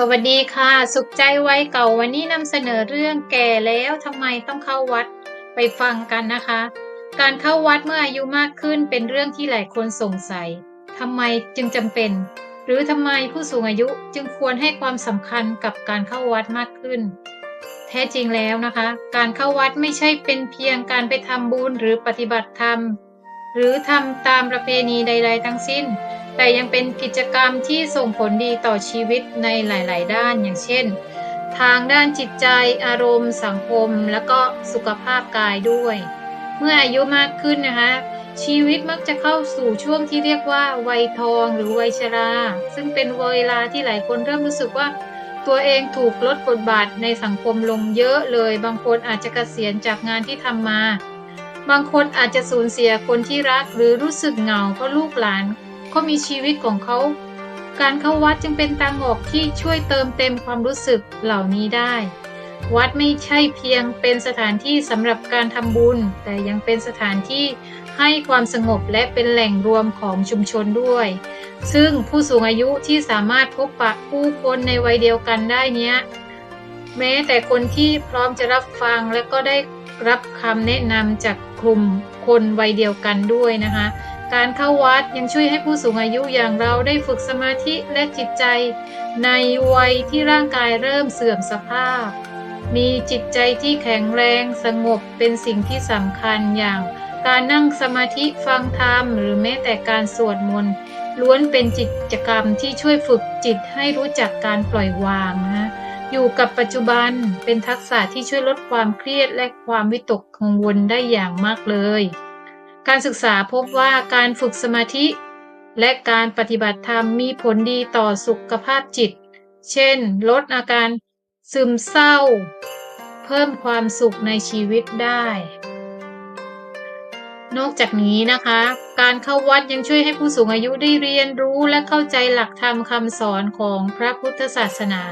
สวัสดีค่ะ สุขใจไวัยเก่าวันนี้นำเสนอเรื่องแก่แล้วทำไมต้องเข้าวัดไปฟังกันนะคะ การเข้าวัดเมื่ออายุมากขึ้นเป็นเรื่องที่หลายคนสงสัยทำไมจึงจำเป็น หรือทำไมผู้สูงอายุจึงควรให้ความสำคัญกับการเข้าวัดมากขึ้น แท้จริงแล้วนะคะ การเข้าวัดไม่ใช่เป็นเพียงการไปทำบุญหรือปฏิบัติธรรม หรือทำตามประเพณีใด ๆ ทั้งสิ้น แต่ยังเป็นกิจกรรมที่ส่งผลดีต่อชีวิตในหลาย ๆ ด้านอย่างเช่น ทางด้านจิตใจอารมณ์ สังคม และก็สุขภาพกายด้วย เมื่ออายุมากขึ้นนะคะชีวิตมักจะเข้าสู่ช่วงที่เรียกว่าวัยทองหรือวัยชรา ซึ่งเป็นเวลาที่หลายคนเริ่มรู้สึกว่าตัวเองถูกลดบทบาทในสังคมลงเยอะเลย บางคนอาจจะเกษียณจากงานที่ทำมา บางคนอาจจะสูญเสียคนที่รักหรือรู้สึกเหงาเพราะลูกหลาน เขามีชีวิตของเขา การเข้าวัดจึงเป็นทางออกที่ช่วยเติมเต็มความรู้สึกเหล่านี้ได้ วัดไม่ใช่เพียงเป็นสถานที่สำหรับการทำบุญ แต่ยังเป็นสถานที่ให้ความสงบและเป็นแหล่งรวมของชุมชนด้วย ซึ่งผู้สูงอายุที่สามารถพบปะผู้คนในวัยเดียวกันได้เนี้ย แม้แต่คนที่พร้อมจะรับฟังและก็ได้รับคำแนะนำจากกลุ่มคนวัยเดียวกันด้วยนะคะ การเข้าวัดยังช่วยให้ผู้สูงอายุอย่างเราได้ฝึกสมาธิและจิตใจ ในวัยที่ร่างกายเริ่มเสื่อมสภาพ มีจิตใจที่แข็งแรงสงบเป็นสิ่งที่สำคัญอย่างการนั่งสมาธิฟังธรรม หรือแม้แต่การสวดมนต์ล้วนเป็นกิจกรรมที่ช่วยฝึกจิตให้รู้จักการปล่อยวางนะอยู่กับปัจจุบันเป็นทักษะที่ช่วยลดความเครียดและความวิตกกังวลได้อย่างมากเลย การศึกษาพบว่าการฝึกสมาธิ และการปฏิบัติธรรมมีผลดีต่อสุขภาพจิต เช่น ลดอาการซึมเศร้า เพิ่มความสุขในชีวิตได้ นอกจากนี้นะคะ การเข้าวัดยังช่วยให้ผู้สูงอายุได้เรียนรู้และเข้าใจหลักธรรมคำสอนของพระพุทธศาสนา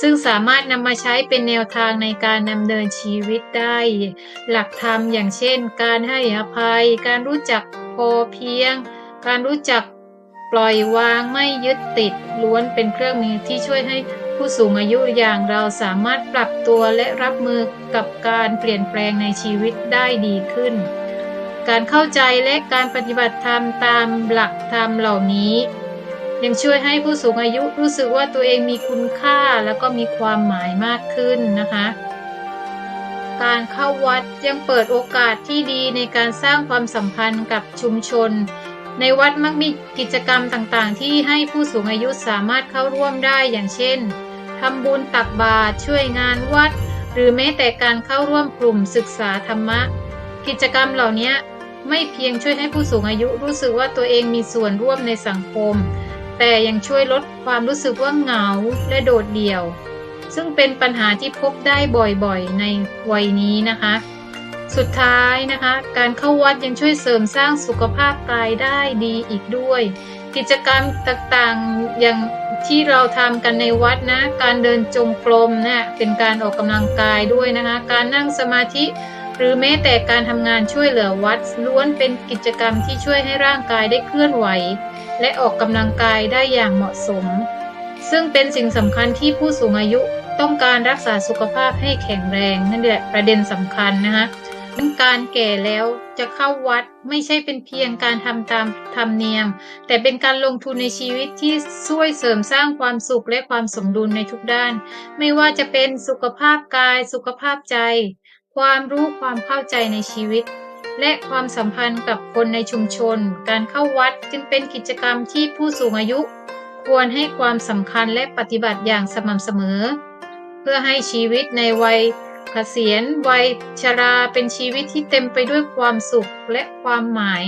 ซึ่งสามารถนำมาใช้เป็นแนวทางในการดำเนินชีวิตได้ หลักธรรมอย่างเช่น การให้อภัย การรู้จักพอเพียง การรู้จักปล่อยวางไม่ยึดติด ล้วนเป็นเครื่องมือที่ช่วยให้ผู้สูงอายุอย่างเราสามารถปรับตัวและรับมือกับการเปลี่ยนแปลงในชีวิตได้ดีขึ้น การเข้าใจและการปฏิบัติธรรมตามหลักธรรมเหล่านี้ ยังช่วยให้ผู้สูงอายุรู้สึกว่าตัวเองมีคุณค่าแล้วก็มีความหมายมากขึ้นนะคะ การเข้าวัดยังเปิดโอกาสที่ดีในการสร้างความสัมพันธ์กับชุมชน ในวัดมักมีกิจกรรมต่างๆ ที่ให้ผู้สูงอายุสามารถเข้าร่วมได้อย่างเช่นทำบุญตักบาตรช่วยงานวัด หรือแม้แต่การเข้าร่วมกลุ่มศึกษาธรรมะ กิจกรรมเหล่านี้ไม่เพียงช่วยให้ผู้สูงอายุรู้สึกว่าตัวเองมีส่วนร่วมในสังคม แต่ยังช่วยลดความรู้สึกว่าเหงาและโดดเดี่ยว ซึ่งเป็นปัญหาที่พบได้บ่อยๆ ในวัยนี้นะคะ สุดท้ายนะคะ การเข้าวัดยังช่วยเสริมสร้างสุขภาพกายได้ดีอีกด้วย กิจกรรมต่างๆอย่างที่เราทำกันในวัดนะ การเดินจงกรมนะเป็นการออกกำลังกายด้วยนะคะ การนั่งสมาธิหรือแม้แต่การทำงานช่วยเหลือวัดล้วนเป็นกิจกรรมที่ช่วยให้ร่างกายได้เคลื่อนไหว และออกกำลังกายได้อย่างเหมาะสม ซึ่งเป็นสิ่งสำคัญที่ผู้สูงอายุต้องการรักษาสุขภาพให้แข็งแรงนั่นแหละประเด็นสำคัญนะคะเรื่องการแก่แล้วจะเข้าวัดไม่ใช่เป็นเพียงการทำตามธรรมเนียม แต่เป็นการลงทุนในชีวิตที่ช่วยเสริมสร้างความสุขและความสมดุลในทุกด้าน ไม่ว่าจะเป็นสุขภาพกาย สุขภาพใจ ความรู้ความเข้าใจในชีวิต และความสัมพันธ์กับคนในชุมชน การเข้าวัดจึงเป็นกิจกรรมที่ผู้สูงอายุ ควรให้ความสำคัญและปฏิบัติอย่างสม่ำเสมอ เพื่อให้ชีวิตในวัยเกษียณวัยชราเป็นชีวิตที่เต็มไปด้วยความสุขและความหมาย